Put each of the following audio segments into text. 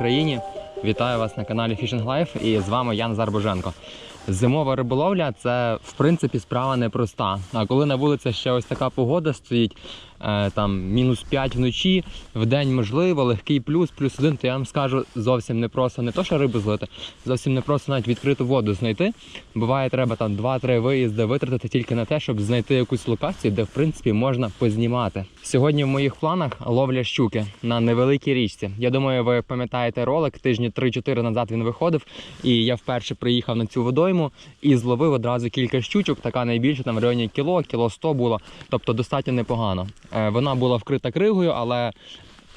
Україні! Вітаю вас на каналі Fishing Life і з вами Ян Зарбоженко. Зимова риболовля це в принципі справа непроста. А коли на вулиці ще ось така погода стоїть, там мінус 5 вночі, в день можливо, легкий плюс, плюс один, то я вам скажу зовсім не просто не то, що рибу злити, зовсім не просто навіть відкриту воду знайти. Буває, треба там 2-3 виїзди витратити тільки на те, щоб знайти якусь локацію, де в принципі можна познімати. Сьогодні в моїх планах ловля щуки на невеликій річці. Я думаю, ви пам'ятаєте ролик тижні 3-4 назад він виходив, і я вперше приїхав на цю водойму і зловив одразу кілька щучок. Така найбільша там в районі кіло, кіло 100 було, тобто достатньо непогано. Е, Вона була вкрита кригою, але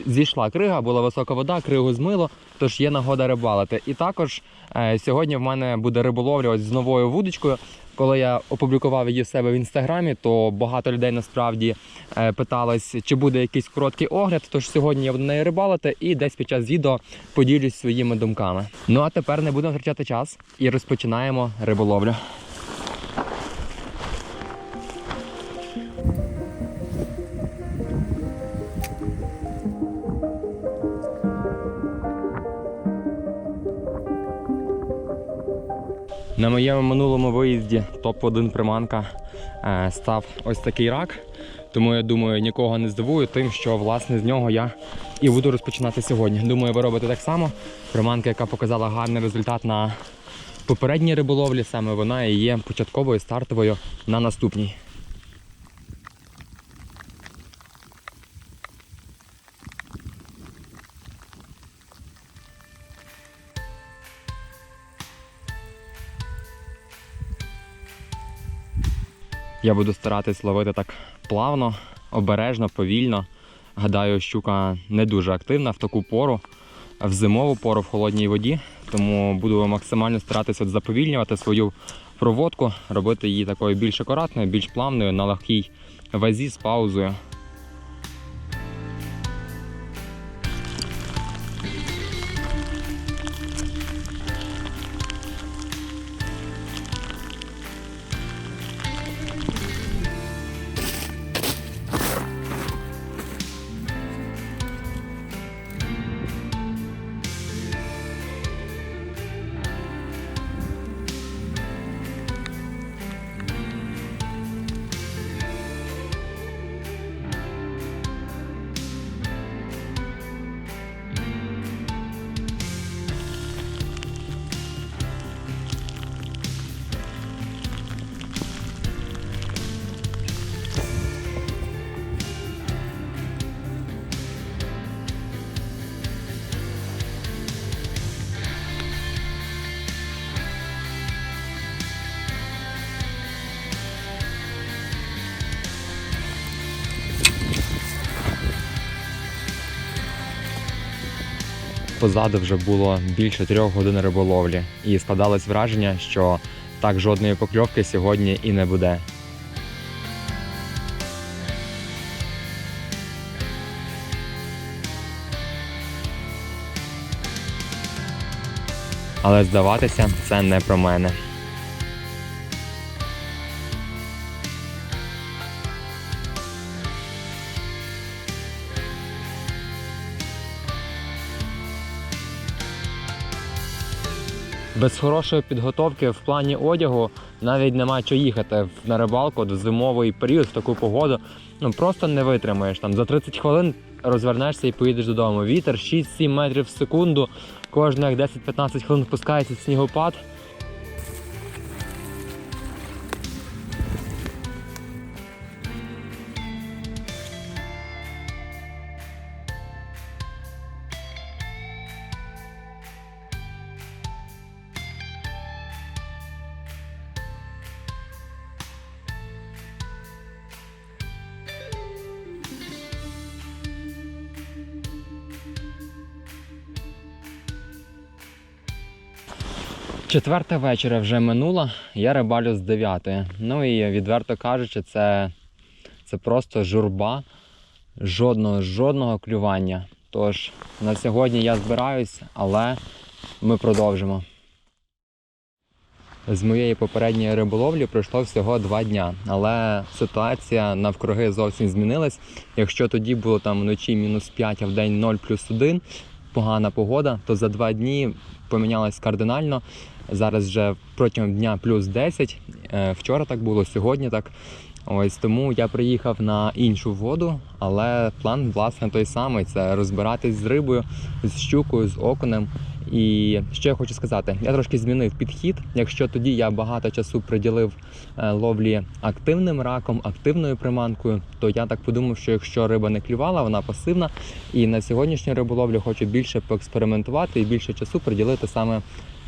зійшла крига, була висока вода, кригу змило, тож є нагода рибалити. І також е, сьогодні в мене буде риболовля з новою вудочкою. Коли я опублікував її в себе в інстаграмі, то багато людей насправді е, питались, чи буде якийсь короткий огляд. Тож сьогодні я буду нею рибалити і десь під час відео поділюсь своїми думками. Ну а тепер не будемо втрачати час і розпочинаємо риболовлю. На моєму минулому виїзді топ-1 приманка е, став ось такий рак. Тому я думаю, нікого не здивую тим, що власне з нього я і буду розпочинати сьогодні. Думаю, ви робите так само. Приманка, яка показала гарний результат на попередній риболовлі, саме вона і є початковою стартовою на наступній. Я буду старатись ловити так плавно, обережно, повільно. Гадаю, щука не дуже активна в таку пору, в зимову пору в холодній воді. Тому буду максимально старатися заповільнювати свою проводку, робити її такою більш акуратною, більш плавною, на легкій вазі з паузою. Позаду вже було більше трьох годин риболовлі, і складалось враження, що так жодної покльовки сьогодні і не буде. Але здаватися це не про мене. Без хорошої підготовки в плані одягу навіть нема що їхати на рибалку в зимовий період в таку погоду. Ну просто не витримаєш. Там за 30 хвилин розвернешся і поїдеш додому. Вітер 6-7 метрів в секунду. Кожних 10-15 хвилин спускається снігопад. Четверта вечора вже минула, я рибалю з 9. Ну і відверто кажучи, це, це просто журба, жодного, жодного клювання. Тож на сьогодні я збираюсь, але ми продовжимо. З моєї попередньої риболовлі пройшло всього два дня, але ситуація навкруги зовсім змінилась. Якщо тоді було там вночі мінус 5, а в день 0 плюс 1, погана погода, то за два дні помінялось кардинально. Зараз вже протягом дня плюс 10. Е, Вчора так було, сьогодні так. Ось тому я приїхав на іншу воду, але план власне той самий: це розбиратись з рибою, з щукою, з окунем. І що я хочу сказати, я трошки змінив підхід. Якщо тоді я багато часу приділив е, ловлі активним раком, активною приманкою, то я так подумав, що якщо риба не клювала, вона пасивна. І на сьогоднішню риболовлю хочу більше поекспериментувати і більше часу приділити саме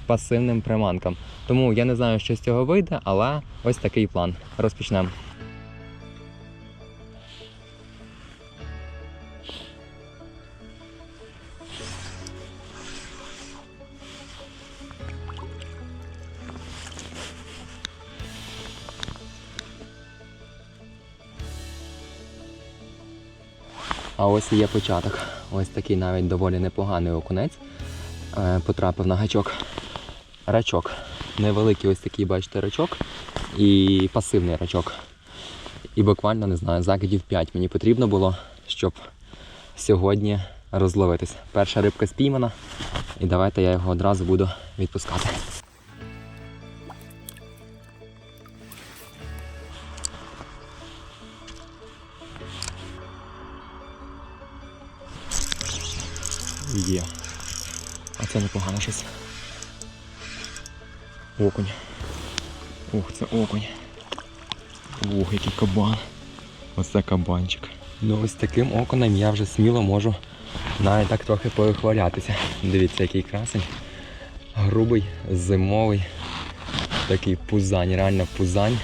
пасивним приманкам. Тому я не знаю, що з цього вийде, але ось такий план. Розпочнемо. А ось і є початок. Ось такий навіть доволі непоганий окунець. Е, Потрапив на гачок. Рачок. Невеликий ось такий, бачите, рачок і пасивний рачок. І буквально не знаю, закидів 5 мені потрібно було, щоб сьогодні розловитись. Перша рибка спіймана, і давайте я його одразу буду відпускати. Є. А це непогано щось. Окунь. Ух, це окунь. Ух, який кабан. Оце кабанчик. Ну ось таким окунем я вже сміло можу навіть так трохи повихвалятися. Дивіться, який красень. Грубий, зимовий. Такий пузань, реально пузань.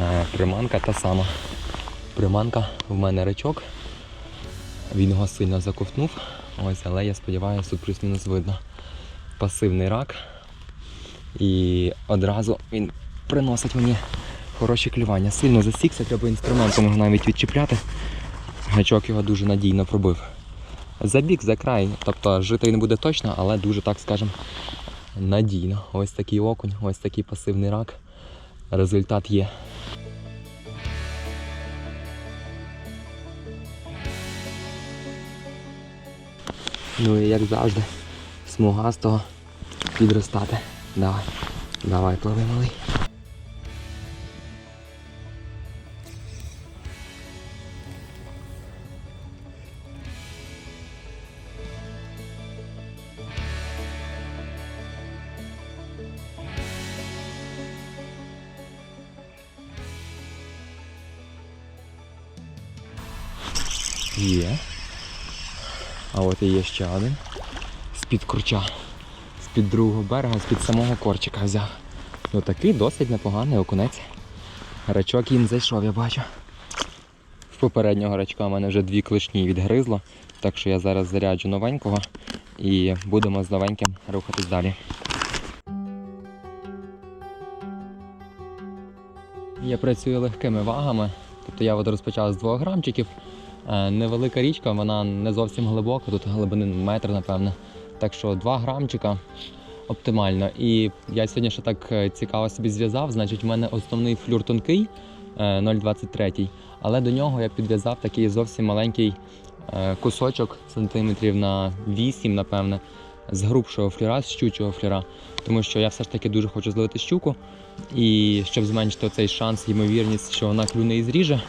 Е, приманка та сама. Приманка в мене речок. Він його сильно заковтнув. Ось, але я сподіваюся, тут плюс-мінус видно. Пасивний рак. І одразу він приносить мені хороші клювання. Сильно засікся, треба інструментом його навіть відчіпляти. Гачок його дуже надійно пробив. За бік, за край, тобто жити не буде точно, але дуже, так скажемо, надійно. Ось такий окунь, ось такий пасивний рак. Результат є. Ну і як завжди, смугастого підростати. Давай, давай, пливи малий. Є. А от і є ще один. З-під курча. З-під другого берега, з-під самого корчика взяв. Ну такий досить непоганий окунець. Рачок їм зайшов, я бачу. В попереднього рачка в мене вже дві клешні відгризло, так що я зараз заряджу новенького і будемо з новеньким рухатись далі. Я працюю легкими вагами, тобто я розпочав з 2 грамчиків. Е, Невелика річка, вона не зовсім глибока, тут глибини метр, напевне. Так що 2 грамчика оптимально. І я сьогодні ще так е, цікаво собі зв'язав. Значить, в мене основний флюр тонкий е, 0,23, але до нього я підв'язав такий зовсім маленький е, кусочок сантиметрів на 8, напевне, з грубшого флюра, з щучого флюра. Тому що я все ж таки дуже хочу зловити щуку. І щоб зменшити цей шанс, ймовірність, що вона клюне і зріже,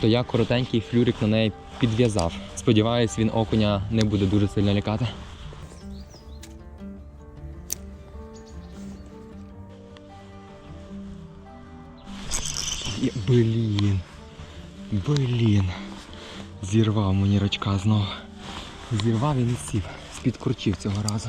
то я коротенький флюрик на неї підв'язав. Сподіваюсь, він окуня не буде дуже сильно лякати. Блін. Блін. Зірвав мені рачка знову. Зірвав і не сів. З-під курчів цього разу.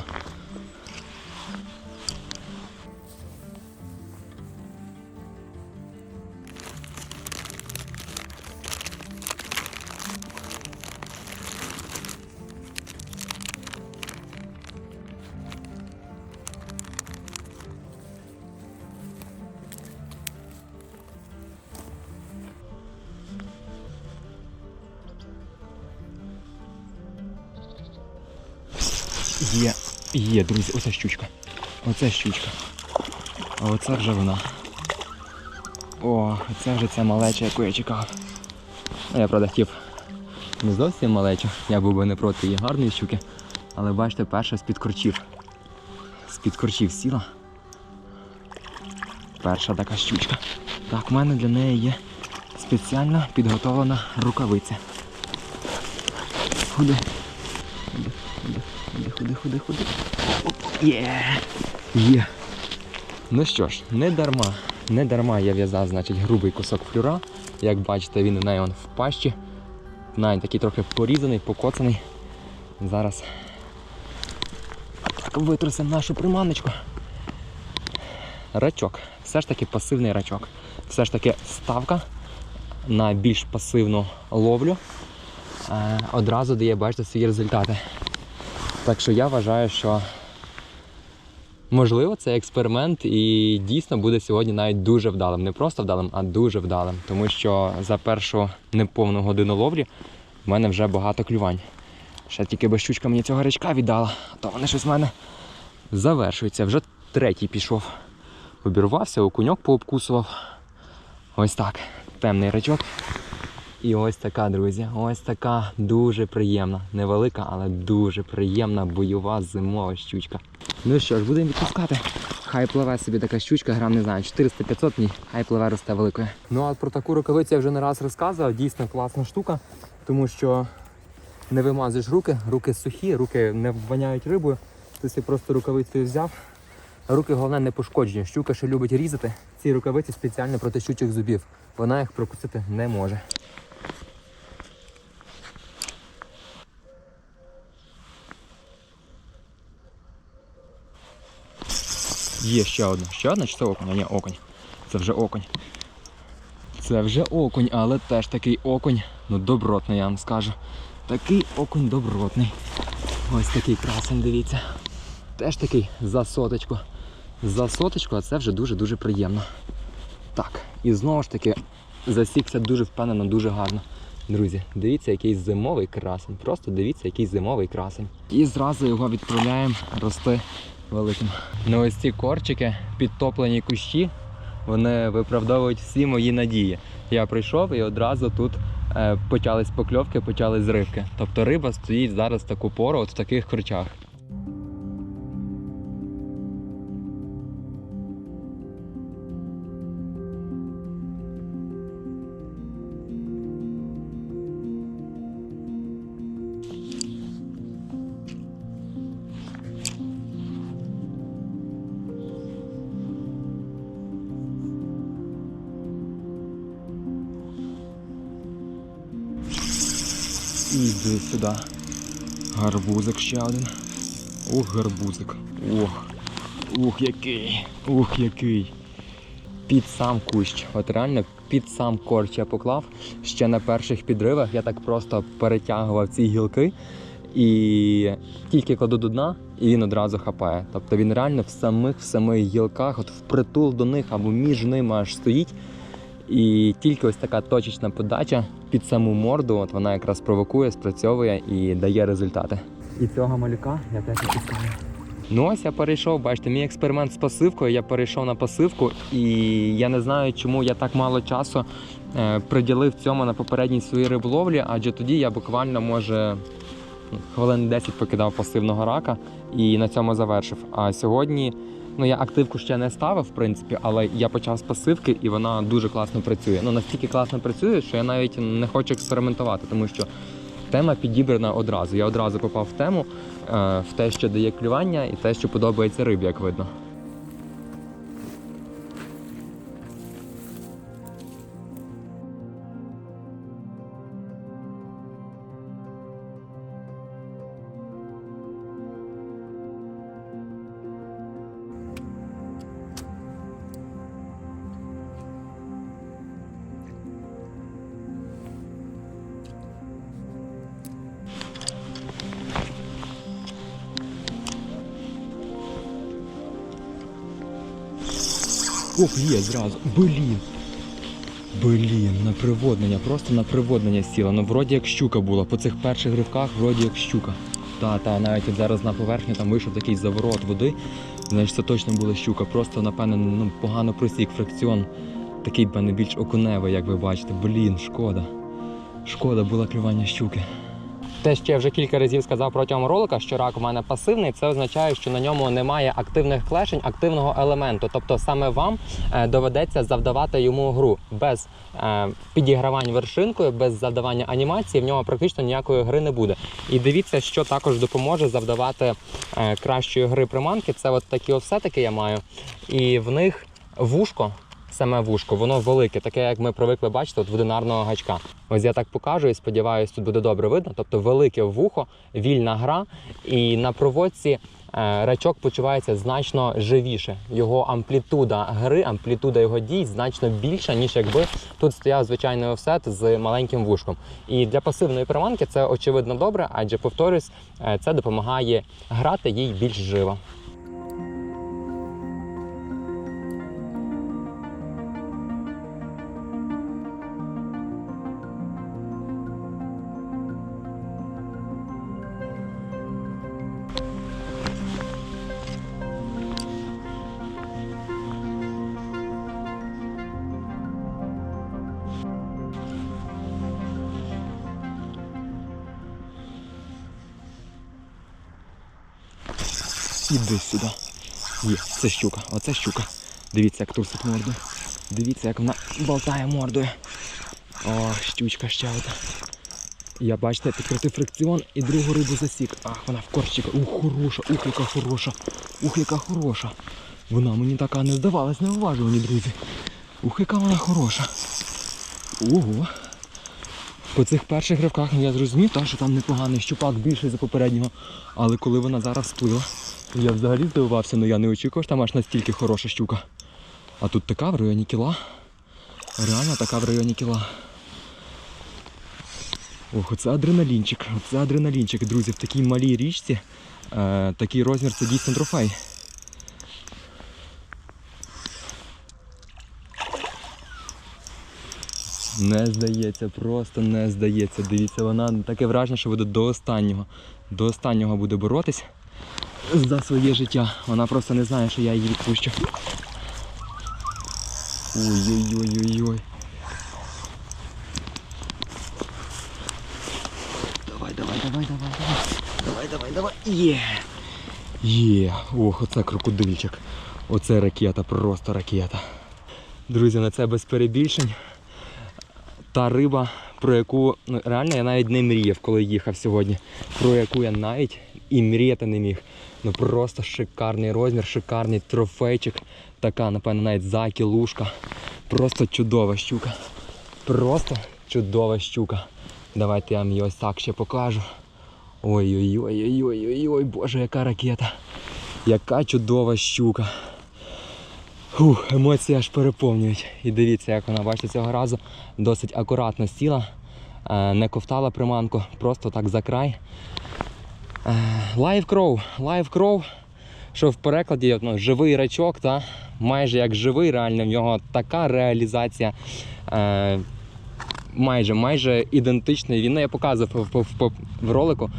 Оце щучка. Оце щучка. А оце вже вона. О, це вже ця малеча, яку я чекав. Ну, Я правда хотів не зовсім малечу. Я був би не проти її гарної щуки. Але бачите, перша з-під корчів. З-під корчів сіла. Перша така щучка. Так, в мене для неї є спеціально підготовлена рукавиця. Ходи. Ходи, ходи, ходи, ходи, ходи. Є! Є! Ну що ж, не дарма, не дарма я в'язав, значить, грубий кусок флюра. Як бачите, він у неї в пащі. Навіть такий трохи порізаний, покоцаний. Зараз так витрусимо нашу приманочку. Рачок. Все ж таки пасивний рачок. Все ж таки ставка на більш пасивну ловлю е, одразу дає, бачите, свої результати. Так що я вважаю, що можливо цей експеримент і дійсно буде сьогодні навіть дуже вдалим. Не просто вдалим, а дуже вдалим. Тому що за першу неповну годину ловлі в мене вже багато клювань. Ще тільки би щучка мені цього речка віддала, а то вони щось в мене завершуються. Вже третій пішов. Обірвався, окуньок пообкусував. Ось так. Темний рачок. І ось така, друзі, ось така дуже приємна, невелика, але дуже приємна бойова зимова щучка. Ну що ж, будемо відпускати. Хай пливе собі така щучка, грам не знаю, 400-500 ні, хай пливе росте великою. Ну а про таку рукавицю я вже не раз розказував, дійсно класна штука, тому що не вимазуєш руки, руки сухі, руки не воняють рибою. Ти собі просто рукавицею взяв. Руки головне не пошкоджені. Щука, що любить різати, ці рукавиці спеціально проти щучих зубів. Вона їх прокусити не може. Є ще одна. Ще одна чи це окунь? А ні, окунь. Це вже окунь. Це вже окунь, але теж такий окунь. Ну добротний, я вам скажу. Такий окунь добротний. Ось такий красень, дивіться. Теж такий за соточку. За соточку, а це вже дуже-дуже приємно. Так, і знову ж таки засікся дуже впевнено, дуже гарно. Друзі, дивіться, який зимовий красень. Просто дивіться, який зимовий красень. І зразу його відправляємо рости великим. Ну ось ці корчики, підтоплені кущі, вони виправдовують всі мої надії. Я прийшов і одразу тут е, почались покльовки, почались зривки. Тобто риба стоїть зараз таку пору, от в таких корчах. Сюди. Гарбузик ще один. Ух, гарбузик. Ох. Ух, який. Ух, який. Під сам кущ. От реально під сам корч я поклав. Ще на перших підривах я так просто перетягував ці гілки. І тільки кладу до дна, і він одразу хапає. Тобто він реально в самих в самих гілках, от впритул до них або між ними аж стоїть. І тільки ось така точечна подача під саму морду, от вона якраз провокує, спрацьовує і дає результати. І цього малюка я теж відпускаю. Ну ось я перейшов, бачите, мій експеримент з пасивкою, я перейшов на пасивку, і я не знаю, чому я так мало часу е, приділив цьому на попередній своїй риболовлі, адже тоді я буквально може ну, хвилин 10 покидав пасивного рака і на цьому завершив. А сьогодні Ну, я активку ще не ставив, в принципі, але я почав з пасивки і вона дуже класно працює. Ну настільки класно працює, що я навіть не хочу експериментувати, тому що тема підібрана одразу. Я одразу попав в тему, е, в те, що дає клювання, і те, що подобається рибі, як видно. Ох, є зразу. Блін. Блін, на приводнення, просто на приводнення сіла. Ну вроді як щука була. По цих перших ривках вроді як щука. Та, та, навіть зараз на поверхню там вийшов такий заворот води. Значить, це точно була щука. Просто, напевно, ну, погано просік фракціон. Такий, певне, більш окуневий, як ви бачите. Блін, шкода. Шкода була клювання щуки. Те, що я вже кілька разів сказав протягом ролика, що рак у мене пасивний, це означає, що на ньому немає активних клешень, активного елементу. Тобто саме вам е, доведеться завдавати йому гру без е, підігравань вершинкою, без завдавання анімації. В нього практично ніякої гри не буде. І дивіться, що також допоможе завдавати е, кращої гри приманки. Це от такі офсетики я маю, і в них вушко. Саме вушко, воно велике, таке, як ми привикли бачити, от в одинарного гачка. Ось я так покажу і сподіваюся, тут буде добре видно. Тобто велике вухо, вільна гра, і на проводці е, рачок почувається значно живіше. Його амплітуда гри, амплітуда його дій значно більша, ніж якби тут стояв звичайний офсет з маленьким вушком. І для пасивної приманки це очевидно добре, адже повторюсь, е, це допомагає грати їй більш живо. Іди сюди. Є, це щука, оце щука. Дивіться, як трусить мордою. Дивіться, як вона болтає мордою. О, щучка ще одна. Я бачите, підкрутив фрикціон і другу рибу засік. Ах, вона в корчика. Ух, хороша, ух, яка хороша. Ух, яка хороша. Вона мені така не здавалась неуважувані, друзі. Ух, яка вона хороша. Ого. По цих перших ривках ну, я зрозумів, та, що там непоганий щупак більший за попереднього. Але коли вона зараз сплила, я взагалі здивувався, але я не очікував, що там аж настільки хороша щука. А тут така в районі кіла. Реально така в районі кіла. Ох, оце адреналінчик. Оце адреналінчик, друзі, в такій малій річці. Е, такий розмір це дійсно трофей. Не здається, просто не здається. Дивіться, вона таке враження, що буде до останнього. До останнього буде боротись за своє життя. Вона просто не знає, що я її відпущу. Ой-ой-ой-ой-ой. Давай, давай, давай, давай, давай. Давай, давай, давай. Є. Є. Ох, оце крокодильчик. Оце ракета, просто ракета. Друзі, на це без перебільшень та риба, про яку ну, реально я навіть не мріяв, коли їхав сьогодні. Про яку я навіть і мріяти не міг. Ну просто шикарний розмір, шикарний трофейчик. Така, напевно, навіть закілушка. Просто чудова щука. Просто чудова щука. Давайте я вам її ось так ще покажу. Ой-ой-ой-ой-ой-ой, боже, яка ракета. Яка чудова щука. Фух, емоції аж переповнюють. І дивіться, як вона, бачите, цього разу досить акуратно сіла, е, не ковтала приманку, просто так за край. Лайв кров, лайв кров, що в перекладі ну, живий рачок, та, майже як живий, реально в нього така реалізація. Е, майже майже ідентичний. Він ну, я показував в, в, в, ролику.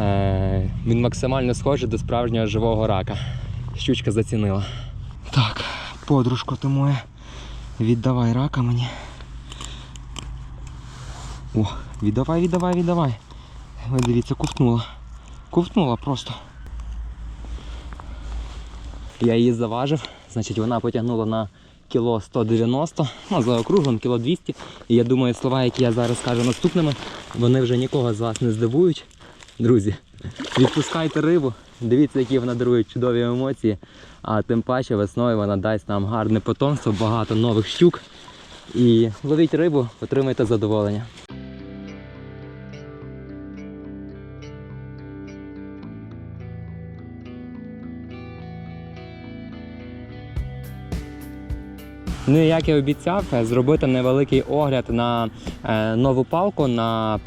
Е, він максимально схожий до справжнього живого рака. Щучка зацінила. Подружко ти моя, віддавай рака мені. О, віддавай, віддавай, віддавай. Ви дивіться, ковтнула. Ковтнула просто. Я її заважив, значить вона потягнула на кіло 190, ну заокруглим кіло 200. І я думаю, слова, які я зараз скажу наступними, вони вже нікого з вас не здивують. Друзі, відпускайте рибу, дивіться, які вона дарує чудові емоції. А тим паче весною вона дасть нам гарне потомство, багато нових щук. І ловіть рибу, отримайте задоволення. Ну як я обіцяв, зробити невеликий огляд на е, нову палку на е,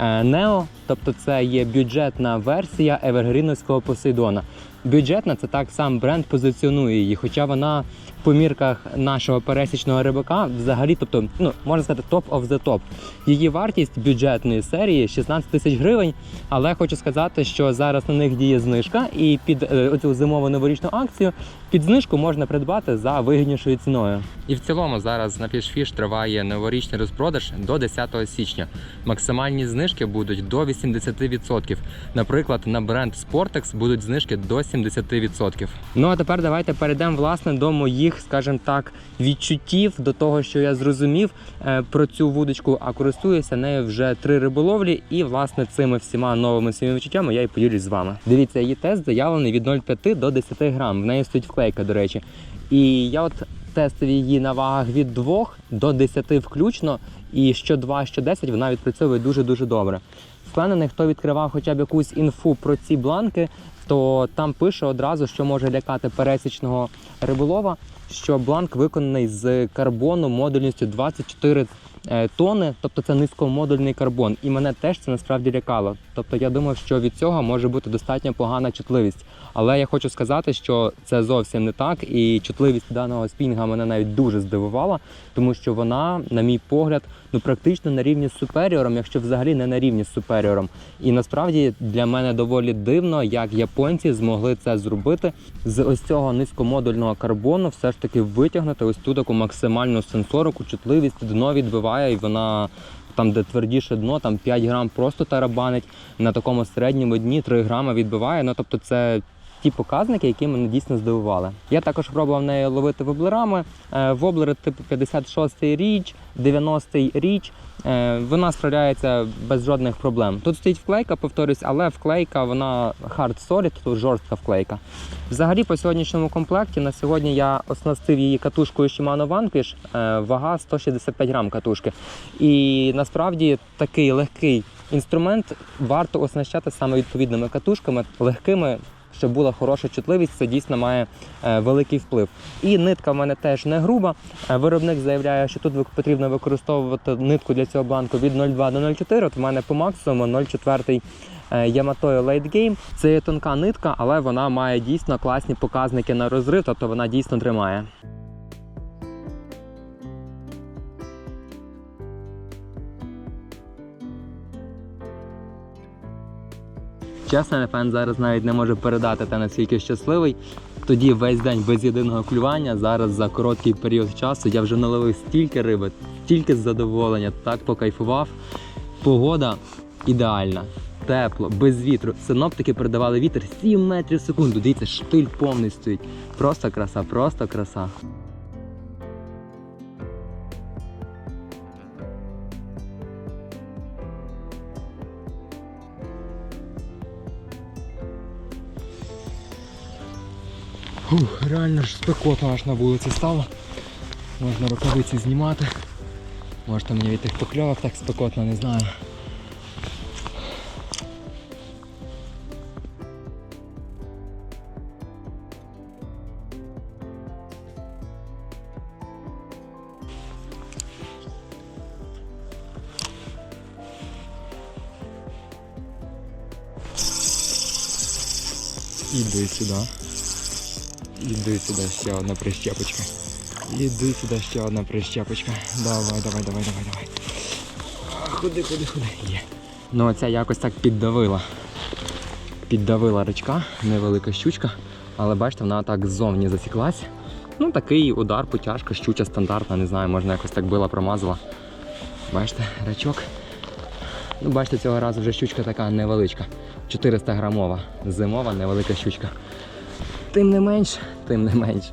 Neo. тобто це є бюджетна версія Евергріновського Посейдона. Бюджетна це так сам бренд позиціонує її, хоча вона по мірках нашого пересічного рибака взагалі, тобто, ну можна сказати, топ of the top. Її вартість бюджетної серії 16 тисяч гривень. Але хочу сказати, що зараз на них діє знижка, і під е, оцю зимову новорічну акцію під знижку можна придбати за вигіднішою ціною. І в цілому зараз на Fishfish триває новорічний розпродаж до 10 січня. Максимальні знижки будуть до 80%. Наприклад, на бренд Sportex будуть знижки до 70%. Ну а тепер давайте перейдемо власне до моїх, скажімо так, відчуттів до того, що я зрозумів е, про цю вудочку, а користуюся нею вже три риболовлі, і власне цими всіма новими своїми відчуттями я і поділюсь з вами. Дивіться, її тест заявлений від 0,5 до 10 грам. В неї стоїть вклейка, до речі. І я от тестив її на вагах від 2 до 10 включно, і що 2, що 10 вона відпрацьовує дуже дуже добре. Впевнений, хто відкривав хоча б якусь інфу про ці бланки, то там пише одразу, що може лякати пересічного риболова, що бланк виконаний з карбону модульністю 24 е, тони, тобто це низькомодульний карбон. І мене теж це насправді лякало. Тобто я думав, що від цього може бути достатньо погана чутливість. Але я хочу сказати, що це зовсім не так, і чутливість даного спінга мене навіть дуже здивувала, тому що вона, на мій погляд, ну практично на рівні з суперіором, якщо взагалі не на рівні з суперіором. І насправді для мене доволі дивно, як японці змогли це зробити з ось цього низькомодульного карбону, все ж таки витягнути ось ту таку максимальну сенсорику, чутливість дно відбиває, і вона. Там, де твердіше дно, там 5 грам просто тарабанить, на такому середньому дні 3 грами відбиває. Ну тобто це ті показники, які мене дійсно здивували. Я також пробував нею ловити воблерами. Е, Воблери типу 56 річ, 90 річ. Е, Вона справляється без жодних проблем. Тут стоїть вклейка, повторюсь, але вклейка вона hard solid, тут жорстка вклейка. Взагалі, по сьогоднішньому комплекті на сьогодні я оснастив її катушкою Shimano Vanquish, е, вага 165 грам катушки. І насправді такий легкий інструмент варто оснащати саме відповідними катушками, легкими. Щоб була хороша чутливість, це дійсно має е, великий вплив. І нитка в мене теж не груба. Е, Виробник заявляє, що тут потрібно використовувати нитку для цього бланку від 0,2 до 0,4. От в мене по максимуму 0,4 яматою Late Game. Це є тонка нитка, але вона має дійсно класні показники на розрив, тобто вона дійсно тримає. Чесно, напевно, зараз навіть не можу передати те, наскільки щасливий. Тоді весь день без єдиного клювання. Зараз за короткий період часу я вже наловив стільки риби, стільки задоволення, так покайфував. Погода ідеальна, тепло, без вітру. Синоптики передавали вітер 7 метрів в секунду. Дивіться, штиль повний стоїть. Просто краса, просто краса. Фух, реально ж спекотно аж на вулиці стало. Можна рукавиці знімати. Може мені від тих покльовок так спекотно, не знаю. Іди сюди. Іди сюди ще одна прищепочка. Іди сюди ще одна прищепочка. Давай, давай, давай, давай, давай. Ходи, ходи, ходи. Є. Ну оця якось так піддавила. Піддавила речка, невелика щучка, але бачите, вона так ззовні засіклась. Ну такий удар, потяжка, щуча стандартна, не знаю, можна якось так била, промазала. Бачите, рачок. Ну, бачите, цього разу вже щучка така невеличка. 400 грамова. Зимова невелика щучка. Тим не менш, тим не менш,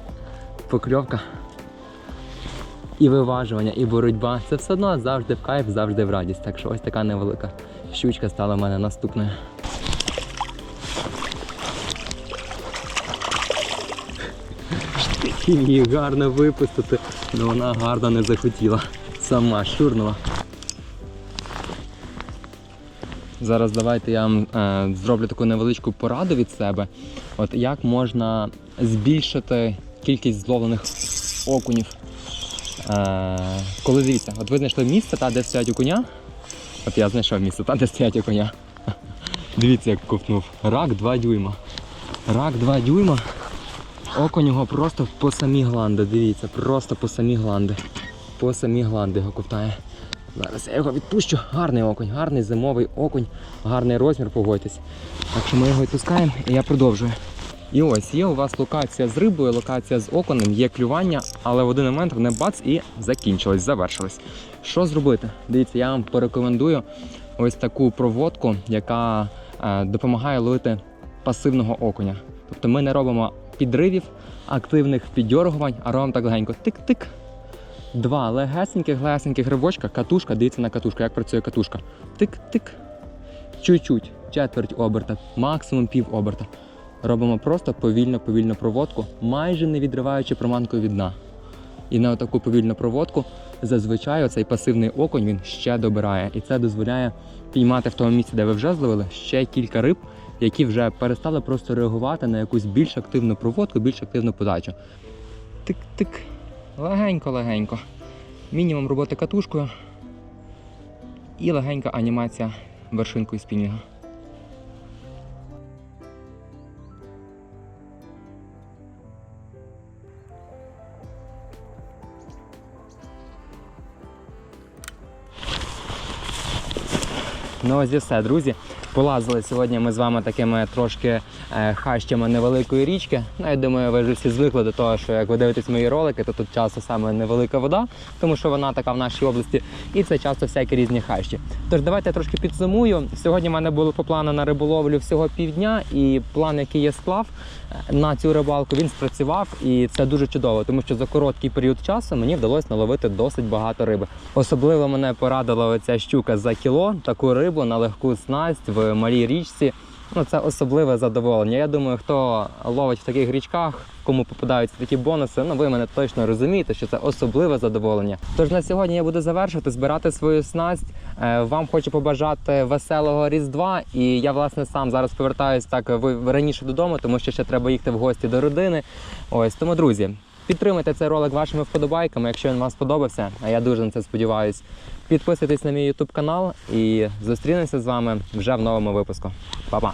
покльовка і виважування, і боротьба. Це все одно завжди в кайф, завжди в радість. Так що ось така невелика щучка стала в мене наступною. Її гарно випустити, але вона гарно не захотіла. Сама шурнула. Зараз давайте я вам е, зроблю таку невеличку пораду від себе. От як можна збільшити кількість зловлених окунів. Е, коли дивіться, от ви знайшли місце, та, де стоять окуня. От я знайшов місце, та, де стоять окуня. Дивіться, як ковтнув. Рак 2 дюйма. Рак 2 дюйма. Окунь його просто по самі гланди. Дивіться, просто по самі гланди. По самі гланди його ковтає. Зараз я його відпущу. Гарний окунь, гарний зимовий окунь, гарний розмір, погодьтесь. Так що ми його відпускаємо і я продовжую. І ось є у вас локація з рибою, локація з оконем, є клювання, але в один момент вони бац і закінчились, завершились. Що зробити? Дивіться, я вам порекомендую ось таку проводку, яка е, допомагає ловити пасивного окуня. Тобто ми не робимо підривів, активних піддьоргувань, а робимо так легенько тик-тик. Два легесеньких, легесеньких рибочка, катушка, дивіться на катушку, як працює катушка. Тик-тик. Чуть-чуть, четверть оберта, максимум пів оберта. Робимо просто повільно, повільну проводку, майже не відриваючи приманкою від дна. І на таку повільну проводку зазвичай оцей пасивний окунь він ще добирає. І це дозволяє піймати в тому місці, де ви вже зловили, ще кілька риб, які вже перестали просто реагувати на якусь більш активну проводку, більш активну подачу. Тик-тик. Легенько-легенько. Мінімум роботи катушкою і легенька анімація вершинкою спінінга. Ну ось і все, друзі. Полазили сьогодні ми з вами такими трошки е, хащами невеликої річки. Ну, я думаю, ви вже всі звикли до того, що як ви дивитесь мої ролики, то тут часто саме невелика вода, тому що вона така в нашій області, і це часто всякі різні хащі. Тож давайте я трошки підсумую. Сьогодні в мене було по плану на риболовлю всього півдня, і план, який я склав е, на цю рибалку, він спрацював, і це дуже чудово, тому що за короткий період часу мені вдалося наловити досить багато риби. Особливо мене порадила оця щука за кіло, таку рибу на легку снасть в малій річці. Ну, це особливе задоволення. Я думаю, хто ловить в таких річках, кому попадаються такі бонуси, ну ви мене точно розумієте, що це особливе задоволення. Тож на сьогодні я буду завершувати, збирати свою снасть. Е, Вам хочу побажати веселого різдва. І я власне сам зараз повертаюсь так раніше додому, тому що ще треба їхати в гості до родини. Ось тому, друзі. Підтримайте цей ролик вашими вподобайками, якщо він вам сподобався, а я дуже на це сподіваюсь. Підписуйтесь на мій YouTube канал і зустрінемося з вами вже в новому випуску. Па-па!